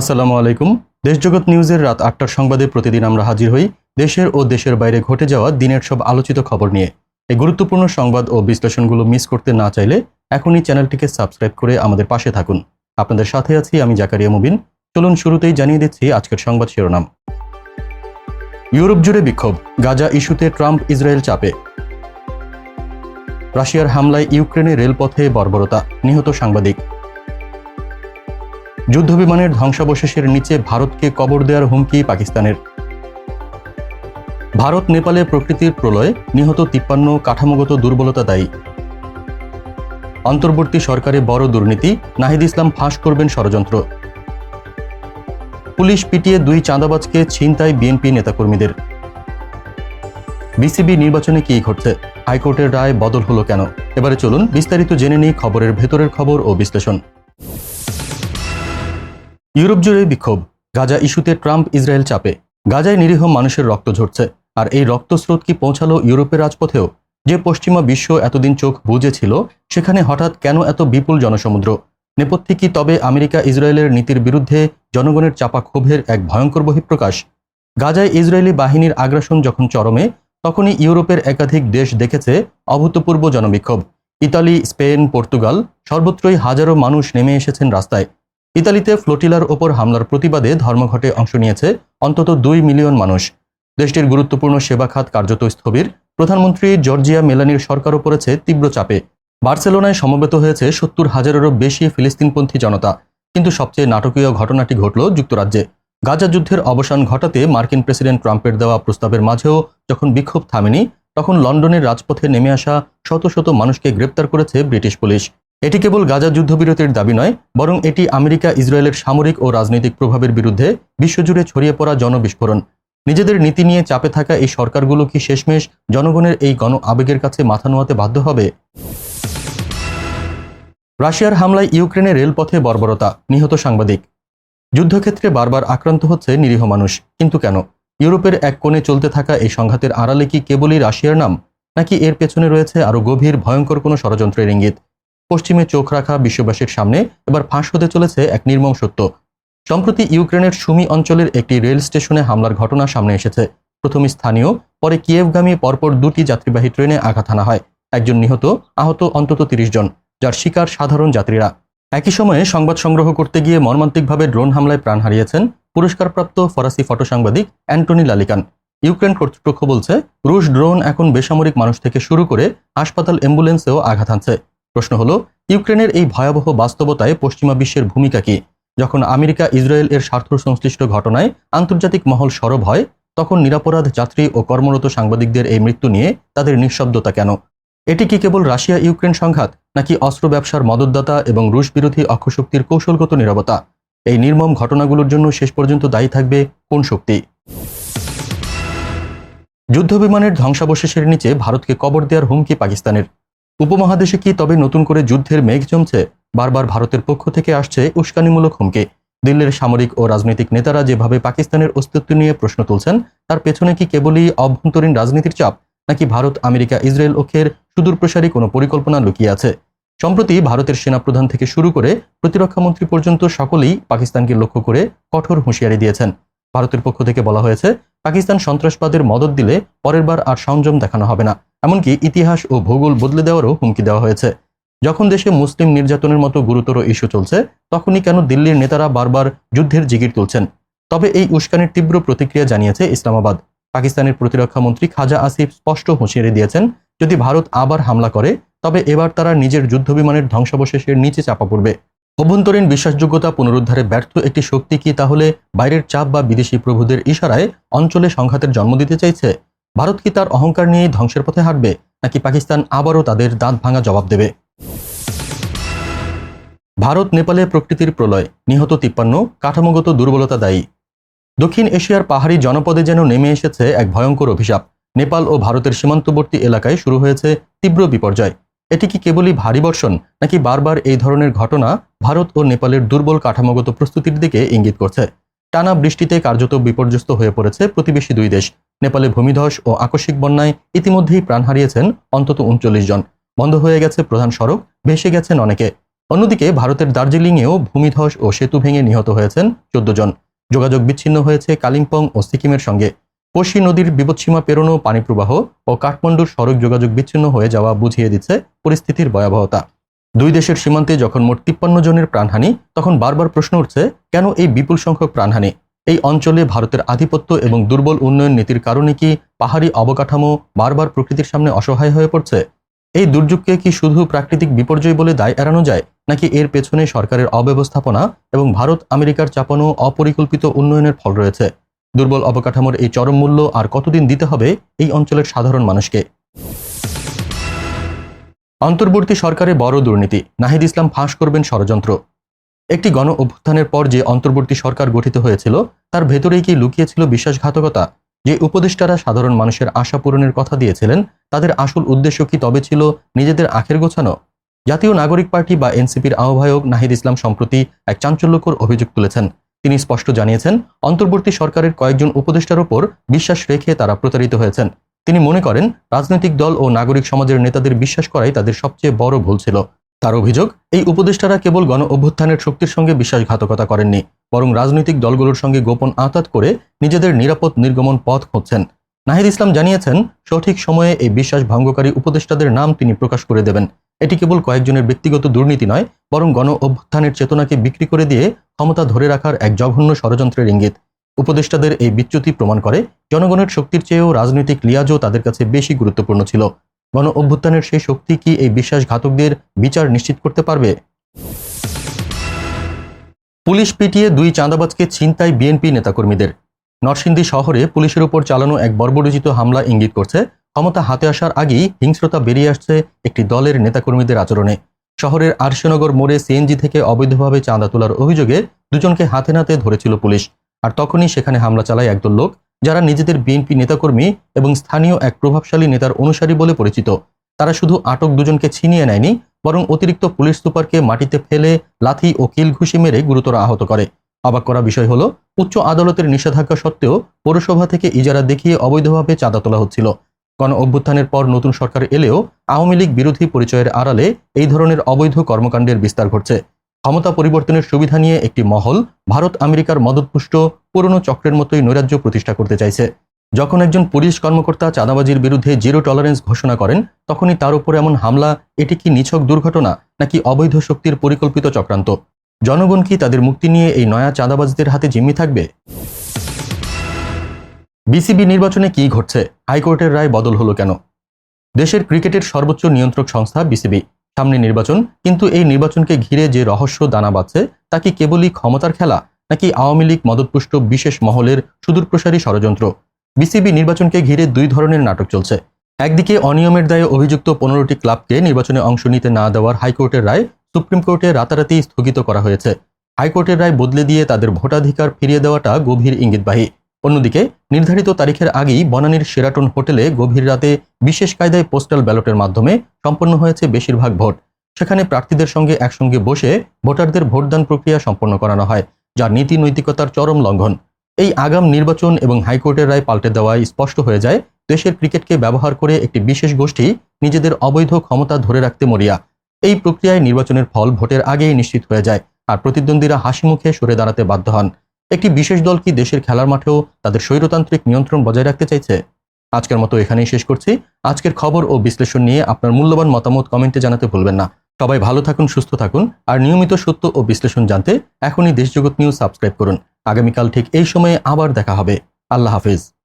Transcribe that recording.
আসসালামু আলাইকুম। দেশজগৎ নিউজের রাত আটটার সংবাদে প্রতিদিন আমরা হাজির হই দেশের ও দেশের বাইরে ঘটে যাওয়া দিনের সব আলোচিত খবর নিয়ে। এই গুরুত্বপূর্ণ সংবাদ ও বিশ্লেষণগুলো মিস করতে না চাইলে এখনই চ্যানেলটিকে সাবস্ক্রাইব করে আমাদের পাশে থাকুন। আপনাদের সাথে আছি আমি জাকারিয়া মুবিন। চলুন শুরুতেই জানিয়ে দিচ্ছি আজকের সংবাদ শিরোনাম। ইউরোপ জুড়ে বিক্ষোভ, গাজা ইস্যুতে ট্রাম্প ইসরায়েল চাপে। রাশিয়ার হামলায় ইউক্রেনে রেলপথে বর্বরতা, নিহত সাংবাদিক। যুদ্ধবিমানের ধ্বংসাবশেষের নিচে ভারতকে কবর দেওয়ার হুমকি পাকিস্তানের। ভারত, নেপালে প্রকৃতির প্রলয়, নিহত তিপ্পান্ন কাঠামোগত দুর্বলতা দায়ী। অন্তর্বর্তী সরকারে বড় দুর্নীতি, নাহিদ ইসলাম ফাঁস করবেন ষড়যন্ত্র। পুলিশ পিটিয়ে দুই চাঁদাবাজকে ছিনতাই বিএনপি নেতাকর্মীদের। বিসিবি নির্বাচনে কি ঘটছে? হাইকোর্টের রায় বদল হলো কেন? এবারে চলুন বিস্তারিত জেনে নিই খবরের ভেতরের খবর ও বিশ্লেষণ। ইউরোপ জুড়ে বিক্ষোভ। গাজা ইস্যুতে ট্রাম্প ইসরায়েল চাপে। গাজায় নিরীহ মানুষের রক্ত ঝরছে। আর এই রক্তস্রোত কি পৌঁছালো ইউরোপের রাজপথেও? যে পশ্চিমা বিশ্ব এতদিন চোখ বুঝেছিল সেখানে হঠাৎ কেন এত বিপুল জনসমুদ্র? নেপথ্যে কি তবে আমেরিকা ইসরায়েলের নীতির বিরুদ্ধে জনগণের চাপা ক্ষোভের এক ভয়ঙ্কর বহিঃপ্রকাশ? গাজায় ইসরায়েলি বাহিনীর আগ্রাসন যখন চরমে, তখনই ইউরোপের একাধিক দেশ দেখেছে অভূতপূর্ব জনবিক্ষোভ। ইতালি, স্পেন, পর্তুগাল সর্বত্রই হাজারো মানুষ নেমে এসেছেন রাস্তায়। ইতালিতে ফ্লোটিলার ওপর হামলার প্রতিবাদে ধর্মঘটে অংশ নিয়েছে অন্তত দুই মিলিয়ন মানুষ। দেশটির গুরুত্বপূর্ণ সেবা খাত কার্যত স্থবির। প্রধানমন্ত্রী জর্জিয়া মেলানির সরকারও পড়েছে তীব্র চাপে। বার্সেলোনায় সমবেত হয়েছে সত্তর হাজারেরও বেশি ফিলিস্তিনপন্থী জনতা। কিন্তু সবচেয়ে নাটকীয় ঘটনাটি ঘটল যুক্তরাজ্যে। গাজা যুদ্ধের অবসান ঘটাতে মার্কিন প্রেসিডেন্ট ট্রাম্পের দেওয়া প্রস্তাবের মাঝেও যখন বিক্ষোভ থামেনি, তখন লন্ডনের রাজপথে নেমে আসা শত শত মানুষকে গ্রেপ্তার করেছে ব্রিটিশ পুলিশ। এটি কেবল গাজা যুদ্ধবিরতির দাবি নয়, বরং এটি আমেরিকা, ইসরায়েলের সামরিক ও রাজনৈতিক প্রভাবের বিরুদ্ধে বিশ্বজুড়ে ছড়িয়ে পড়া জনবিস্ফোরণ। নিজেদের নীতি নিয়ে চাপে থাকা এই সরকারগুলো কি শেষমেশ জনগণের এই গণ আবেগের কাছে মাথা নোয়াতে বাধ্য হবে? রাশিয়ার হামলায় ইউক্রেনে রেলপথে বর্বরতা, নিহত সাংবাদিক। যুদ্ধক্ষেত্রে বারবার আক্রান্ত হচ্ছে নিরীহ মানুষ, কিন্তু কেন? ইউরোপের এক কোণে চলতে থাকা এই সংঘাতের আড়ালে কি কেবলই রাশিয়ার নাম, নাকি এর পেছনে রয়েছে আরও গভীর, ভয়ঙ্কর কোনো ষড়যন্ত্রের ইঙ্গিত? পশ্চিমে চোখ রাখা বিশ্ববাসীর সামনে এবার ফাঁস হতে চলেছে এক নির্মম সত্য। সম্প্রতি ইউক্রেনের সুমি অঞ্চলের একটি রেল স্টেশনে হামলার ঘটনা সামনে এসেছে। প্রথমে স্থানীয়, পরে কিয়েভগামী, পরপর দুটি যাত্রীবাহী ট্রেনে আঘাত হানা হয়। একজন নিহত, আহত অন্তত তিরিশ জন, যার শিকার সাধারণ যাত্রীরা। একই সময়ে সংবাদ সংগ্রহ করতে গিয়ে মর্মান্তিকভাবে ড্রোন হামলায় প্রাণ হারিয়েছেন পুরস্কারপ্রাপ্ত ফরাসি ফটো সাংবাদিক অ্যান্টনি লালিকান। ইউক্রেন কর্তৃপক্ষ বলছে, রুশ ড্রোন এখন বেসামরিক মানুষ থেকে শুরু করে হাসপাতাল অ্যাম্বুলেন্সেও আঘাত হানছে প্রশ্ন হলো, ইউক্রেনের এই ভয়াবহ বাস্তবতায় পশ্চিমা বিশ্বের ভূমিকা কি? যখন আমেরিকা ইসরায়েল এর স্বার্থ সংশ্লিষ্ট ঘটনায় আন্তর্জাতিক মহল সরব হয়, তখন নিরাপরাধ যাত্রী ও কর্মরত সাংবাদিকদের এই মৃত্যু নিয়ে তাদের নিঃশব্দতা কেন? এটি কি কেবল রাশিয়া ইউক্রেন সংঘাত, নাকি অস্ত্র ব্যবসার মদতদাতা এবং রুশ বিরোধী অক্ষশক্তির কৌশলগত নিরবতা? এই নির্মম ঘটনাগুলোর জন্য শেষ পর্যন্ত দায়ী থাকবে কোন শক্তি? যুদ্ধবিমানের ধ্বংসাবশেষের নিচে ভারতকে কবর দেওয়ার হুমকি পাকিস্তানের। উপমহাদেশে কি তবে নতুন করে যুদ্ধের মেঘ জমছে? বারবার ভারতের পক্ষ থেকে আসছে উস্কানিমূলক হুমকি। দিল্লির সামরিক ও রাজনৈতিক নেতারা যেভাবে পাকিস্তানের অস্তিত্ব নিয়ে প্রশ্ন তুলছেন, তার পেছনে কি কেবলই অভ্যন্তরীণ রাজনীতির চাপ, নাকি ভারত, আমেরিকা, ইসরায়েল অক্ষের সুদূরপ্রসারী কোনো পরিকল্পনা লুকিয়ে আছে? সম্প্রতি ভারতের সেনাপ্রধান থেকে শুরু করে প্রতিরক্ষামন্ত্রী পর্যন্ত সকলেই পাকিস্তানকে লক্ষ্য করে কঠোর হুঁশিয়ারি দিয়েছেন। ভারতের পক্ষ থেকে বলা হয়েছে, পাকিস্তান সন্ত্রাসবাদের মদত দিলে পরের বার আর সংযম দেখানো হবে না। এমনকি ইতিহাস ও ভূগোল বদলে দেওয়ারও হুমকি দেওয়া হয়েছে। যখন দেশে মুসলিম নির্যাতনের মতো গুরুতর ইস্যু চলছে, তখনই কেন দিল্লির নেতারা বারবার যুদ্ধের জিগির তুলছেন? তবে এই উস্কানির তীব্র প্রতিক্রিয়া জানিয়েছে ইসলামাবাদ। পাকিস্তানের প্রতিরক্ষা মন্ত্রী খাজা আসিফ স্পষ্ট হুঁশিয়ারি দিয়েছেন, যদি ভারত আবার হামলা করে, তবে এবার তারা নিজের যুদ্ধবিমানের ধ্বংসাবশেষের নিচে চাপা পড়বে। অভ্যন্তরীণ বিশ্বাসযোগ্যতা পুনরুদ্ধারে ব্যর্থ একটি শক্তি কি তাহলে বাইরের চাপ বা বিদেশি প্রভুদের ইশারায় অঞ্চলে সংঘাতের জন্ম দিতে চাইছে? ভারত কি তার অহংকার নিয়ে ধ্বংসের পথে হাঁটবে, নাকি পাকিস্তান আবারও তাদের দাঁত ভাঙা জবাব দেবে? ভারত, নেপালে প্রকৃতির প্রলয়, নিহত তিপ্পান্ন, কাঠামোগত দুর্বলতা দায়ী। দক্ষিণ এশিয়ার পাহাড়ি জনপদে যেন নেমে এসেছে এক ভয়ঙ্কর অভিশাপ। নেপাল ও ভারতের সীমান্তবর্তী এলাকায় শুরু হয়েছে তীব্র বিপর্যয়। এটি কি কেবলই ভারী বর্ষণ, নাকি বারবার এই ধরনের ঘটনা ভারত ও নেপালের দুর্বল কাঠামোগত প্রস্তুতির দিকে ইঙ্গিত করছে? টানা বৃষ্টিতে কার্যত বিপর্যস্ত হয়ে পড়েছে প্রতিবেশী দুই দেশ। নেপালে ভূমিধস ও আকস্মিক বন্যায় ইতিমধ্যেই প্রাণ হারিয়েছেন অন্তত উনচল্লিশ জন। বন্ধ হয়ে গেছে প্রধান সড়ক, ভেসে গেছেন অনেকে। অন্যদিকে ভারতের দার্জিলিংয়েও ভূমিধস ও সেতু ভেঙে নিহত হয়েছেন চোদ্দ জন। যোগাযোগ বিচ্ছিন্ন হয়েছে কালিম্পং ও সিকিমের সঙ্গে। পশ্চিম নদীর বিপদসীমা পেরোনো পানিপ্রবাহ ও কাঠমান্ডুর সড়ক যোগাযোগ বিচ্ছিন্ন হয়ে যাওয়া বুঝিয়ে দিচ্ছে পরিস্থিতির ভয়াবহতা। দুই দেশের সীমান্তে যখন মোট তিপ্পান্ন জনের প্রাণহানি, তখন বারবার প্রশ্ন উঠছে, কেন এই বিপুল সংখ্যক প্রাণহানি? এই অঞ্চলে ভারতের আধিপত্য এবং দুর্বল উন্নয়ন নীতির কারণে কি পাহাড়ি অবকাঠামো বারবার প্রকৃতির সামনে অসহায় হয়ে পড়ছে? এই দুর্যোগকে কি শুধু প্রাকৃতিক বিপর্যয় বলে দায় এড়ানো যায়, নাকি এর পেছনে সরকারের অব্যবস্থাপনা এবং ভারত আমেরিকার চাপানো অপরিকল্পিত উন্নয়নের ফল রয়েছে? দুর্বল অবকাঠামোর এই চরম মূল্য আর কতদিন দিতে হবে এই অঞ্চলের সাধারণ মানুষকে? অন্তর্বর্তী সরকারে বড় দুর্নীতি, নাহিদ ইসলাম ফাঁস করবেন ষড়যন্ত্র। একটি গণ অভ্যুত্থানের পর যে অন্তর্বর্তী সরকার গঠিত হয়েছিল, তার ভেতরেই কি লুকিয়েছিল বিশ্বাসঘাতকতা? যে উপদেষ্টারা সাধারণ মানুষের আশা পূরণের কথা দিয়েছিলেন, তাদের আসল উদ্দেশ্য কি তবে ছিল নিজেদের আখের গোছানো? জাতীয় নাগরিক পার্টি বা এনসিপির আহ্বায়ক নাহিদ ইসলাম সম্প্রতি এক চাঞ্চল্যকর অভিযোগ তুলেছেন। তিনি স্পষ্ট জানিয়েছেন, অন্তর্বর্তী সরকারের কয়েকজন উপদেষ্টার ওপর বিশ্বাস রেখে তারা প্রতারিত হয়েছেন। তিনি মনে করেন, রাজনৈতিক দল ও নাগরিক সমাজের নেতাদের বিশ্বাস করাই তাদের সবচেয়ে বড় ভুল ছিল। তার অভিযোগ, এই উপদেষ্টারা কেবল গণ অভ্যুত্থানের শক্তির সঙ্গে বিশ্বাসঘাতকতা করেননি, বরং রাজনৈতিক দলগুলোর সঙ্গে গোপন আঁতাত করে নিজেদের নিরাপদ নির্গমন পথ খুঁজছেন। নাহিদ ইসলাম জানিয়েছেন, সঠিক সময়ে এই বিশ্বাস ভঙ্গকারী উপদেষ্টাদের নাম তিনি প্রকাশ করে দেবেন। এটি কেবল কয়েকজনের ব্যক্তিগত দুর্নীতি নয়, বরং গণ অভ্যুত্থানের চেতনাকে বিক্রি করে দিয়ে ক্ষমতা ধরে রাখার এক জঘন্য ষড়যন্ত্রের ইঙ্গিত। উপদেষ্টাদের এই বিচ্যুতি প্রমাণ করে, জনগণের শক্তির চেয়েও রাজনৈতিক লিয়াজও তাদের কাছে বেশি গুরুত্বপূর্ণ ছিল। গণ অভ্যুত্থানের সেই শক্তি কি এই বিশ্বাসঘাতকদের বিচার নিশ্চিত করতে পারবে? পুলিশ পিটিয়ে দুই চাঁদাবাজকে ছিনতাই বিএনপি নেতাকর্মীদের। নরসিংদী শহরে পুলিশের উপর চালানো এক বর্বরোচিত হামলা ইঙ্গিত করছে। ক্ষমতা হাতে আসার আগেই হিংস্রতা বেরিয়ে আসছে একটি দলের নেতাকর্মীদের আচরণে। শহরের আরশনগর মোড়ে সিএনজি থেকে অবৈধভাবে চাঁদা তোলার অভিযোগে দুজনকে হাতে নাতে ধরেছিল পুলিশ। আর তখনই সেখানে হামলা চালায় একদল লোক। যারা নিজেদের বিএনপি নেতাকর্মী এবং স্থানীয় এক প্রভাবশালী নেতার অনুসারী বলে পরিচিত, তারা শুধু আটক দুজনকে ছিনিয়ে নেয়নি, বরং অতিরিক্ত পুলিশ সুপারকে মাটিতে ফেলে লাথি ও কিল ঘুষি মেরে গুরুতর আহত করে। অবাক করা বিষয় হলো, উচ্চ আদালতের নিষেধাজ্ঞা সত্ত্বেও পৌরসভা থেকে ইজারা দেখিয়ে অবৈধভাবে চাঁদা তোলা হচ্ছিল। গণ অভ্যুত্থানের পর নতুন সরকার এলেও আওয়ামী লীগ বিরোধী পরিচয়ের আড়ালে এই ধরনের অবৈধ কর্মকাণ্ডের বিস্তার ঘটছে। ক্ষমতা পরিবর্তনের সুবিধা নিয়ে একটি মহল ভারত আমেরিকার মদতপুষ্ট পুরনো চক্রের মতোই নৈরাজ্য প্রতিষ্ঠা করতে চাইছে। যখন একজন পুলিশ কর্মকর্তা চাঁদাবাজির বিরুদ্ধে জিরো টলারেন্স ঘোষণা করেন, তখনই তার উপর এমন হামলা, এটি কি নিছক দুর্ঘটনা, নাকি অবৈধ শক্তির পরিকল্পিত চক্রান্ত? জনগণ কি তাদের মুক্তি নিয়ে এই নয়া চাঁদাবাজদের হাতে জিম্মি থাকবে? বিসিবি নির্বাচনে কি ঘটছে? হাইকোর্টের রায় বদল হলো কেন? দেশের ক্রিকেটের সর্বোচ্চ নিয়ন্ত্রক সংস্থা বিসিবি। সামনে নির্বাচন, কিন্তু এই নির্বাচনকে ঘিরে যে রহস্য দানা বাঁধছে, তা কি কেবলই ক্ষমতার খেলা, নাকি আওয়ামী লীগ মদতপুষ্ট বিশেষ মহলের সুদূরপ্রসারী ষড়যন্ত্র? বিসিবি নির্বাচনকে ঘিরে দুই ধরনের নাটক চলছে। একদিকে অনিয়মের দায়ে অভিযুক্ত পনেরোটি ক্লাবকে নির্বাচনে অংশ নিতে না দেওয়ার হাইকোর্টের রায় সুপ্রিম কোর্টে রাতারাতি স্থগিত করা হয়েছে। হাইকোর্টের রায় বদলে দিয়ে তাদের ভোটাধিকার ফিরিয়ে দেওয়াটা গভীর ইঙ্গিতবাহী। অন্যদিকে, নির্ধারিত তারিখের আগেই বনানীর সেরাটন হোটেলে গভীর রাতে বিশেষ কায়দায় পোস্টাল ব্যালটের মাধ্যমে সম্পন্ন হয়েছে বেশিরভাগ ভোট। সেখানে প্রার্থীদের সঙ্গে একসঙ্গে বসে ভোটারদের ভোটদান প্রক্রিয়া সম্পন্ন করানো হয় যা নীতি নৈতিকতার চরম লঙ্ঘন। এই আগাম নির্বাচন এবং হাইকোর্টের রায় পাল্টে দেওয়ায় স্পষ্ট হয়ে যায়, দেশের ক্রিকেটকে ব্যবহার করে একটি বিশেষ গোষ্ঠী নিজেদের অবৈধ ক্ষমতা ধরে রাখতে মরিয়া। এই প্রক্রিয়ায় নির্বাচনের ফল ভোটের আগেই নিশ্চিত হয়ে যায়, আর প্রতিদ্বন্দ্বীরা হাসি মুখে সরে দাঁড়াতে বাধ্য হন। একটি বিশেষ দল কি দেশের খেলার মাঠেও তাদের স্বৈরতান্ত্রিক নিয়ন্ত্রণ বজায় রাখতে চাইছে? আজকের মতো এখানেই শেষ করছি। আজকের খবর ও বিশ্লেষণ নিয়ে আপনার মূল্যবান মতামত কমেন্টে জানাতে ভুলবেন না। সবাই ভালো থাকুন, সুস্থ থাকুন। আর নিয়মিত সত্য ও বিশ্লেষণ জানতে এখনই দেশজগৎ নিউজ সাবস্ক্রাইব করুন। আগামীকাল ঠিক এই সময়ে আবার দেখা হবে। আল্লাহ হাফিজ।